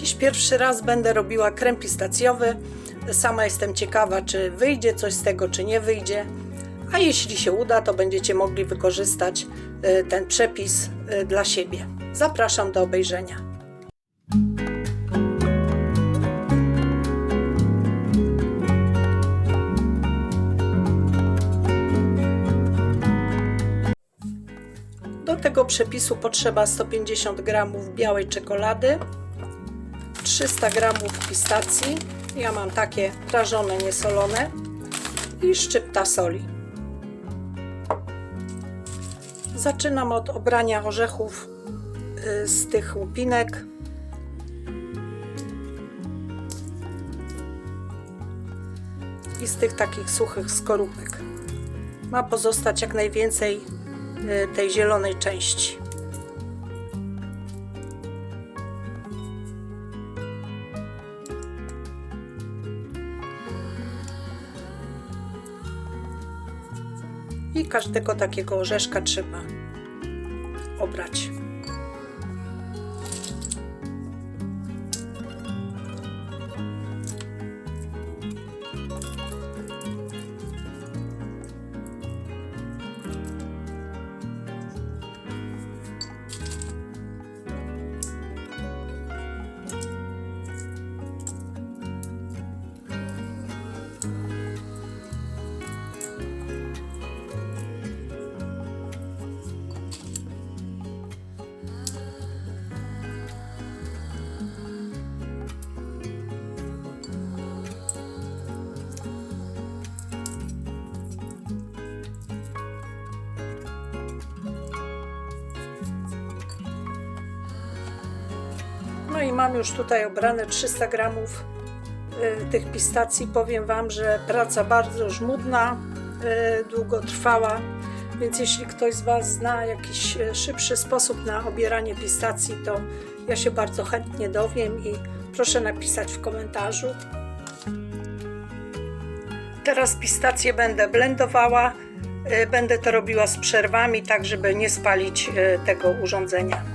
Dziś pierwszy raz będę robiła krem pistacjowy. Sama jestem ciekawa, czy wyjdzie coś z tego, czy nie wyjdzie. A jeśli się uda, to będziecie mogli wykorzystać y, ten przepis y, dla siebie. Zapraszam do obejrzenia. Do tego przepisu potrzeba 150 g białej czekolady, 300 g pistacji. Ja mam takie prażone, niesolone i szczypta soli. Zaczynam od obrania orzechów y, z tych łupinek. I z tych takich suchych skorupek. Ma pozostać jak najwięcej y, tej zielonej części. I każdego takiego orzeszka trzeba obrać. No i mam już tutaj obrane 300 gramów y, tych pistacji. Powiem Wam, że praca bardzo żmudna, y, długo trwała, więc jeśli ktoś z Was zna jakiś y, szybszy sposób na obieranie pistacji, to ja się bardzo chętnie dowiem i proszę napisać w komentarzu. Teraz pistacje będę blendowała. Będę to robiła z przerwami, tak żeby nie spalić tego urządzenia.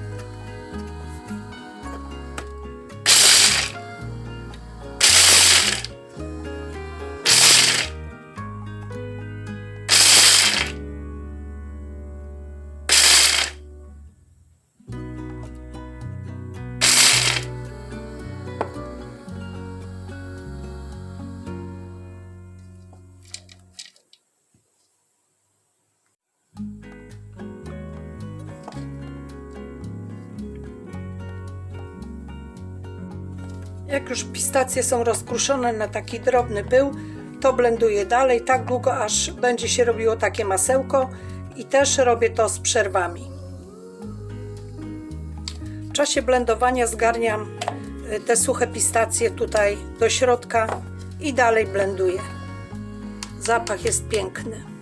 Jak już pistacje są rozkruszone na taki drobny pył, to blenduję dalej tak długo, aż będzie się robiło takie masełko i też robię to z przerwami. W czasie blendowania zgarniam y, te suche pistacje tutaj do środka i dalej blenduję. Zapach jest piękny.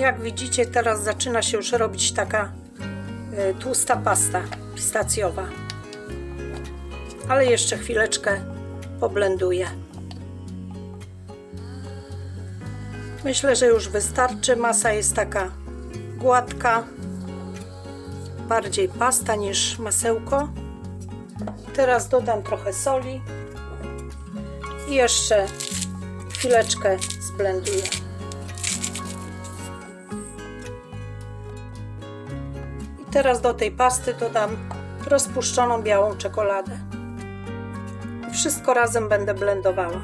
Jak widzicie, teraz zaczyna się już robić taka y, tłusta pasta pistacjowa. Ale jeszcze chwileczkę poblenduję. Myślę, że już wystarczy. Masa jest taka gładka, bardziej pasta niż masełko. Teraz dodam trochę soli i jeszcze chwileczkę zblenduję. Teraz do tej pasty dodam rozpuszczoną białą czekoladę. Wszystko razem będę blendowała.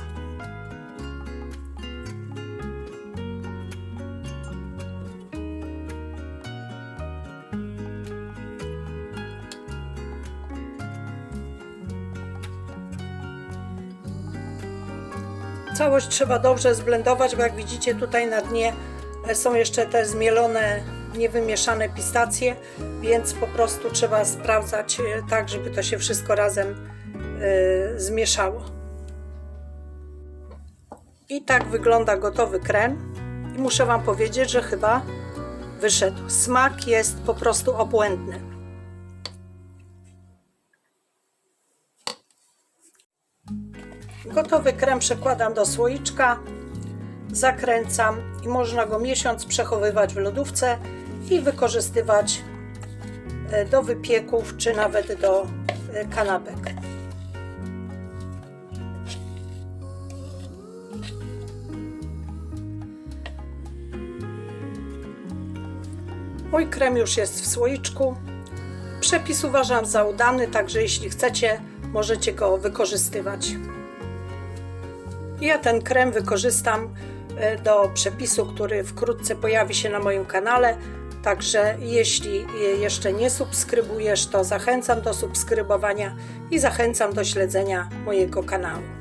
Całość trzeba dobrze zblendować, bo jak widzicie tutaj na dnie Są jeszcze te zmielone, niewymieszane pistacje, więc po prostu trzeba sprawdzać e, tak, żeby to się wszystko razem e, zmieszało. I tak wygląda gotowy krem. I muszę Wam powiedzieć, że chyba wyszedł. Smak jest po prostu obłędny. Gotowy krem przekładam do słoiczka, zakręcam i można go miesiąc przechowywać w lodówce i wykorzystywać e, do wypieków czy nawet do e, kanapek. Mój krem już jest w słoiczku. Przepis uważam za udany, także jeśli chcecie, możecie go wykorzystywać. Ja ten krem wykorzystam do przepisu, który wkrótce pojawi się na moim kanale. Także jeśli jeszcze nie subskrybujesz, to zachęcam do subskrybowania i zachęcam do śledzenia mojego kanału.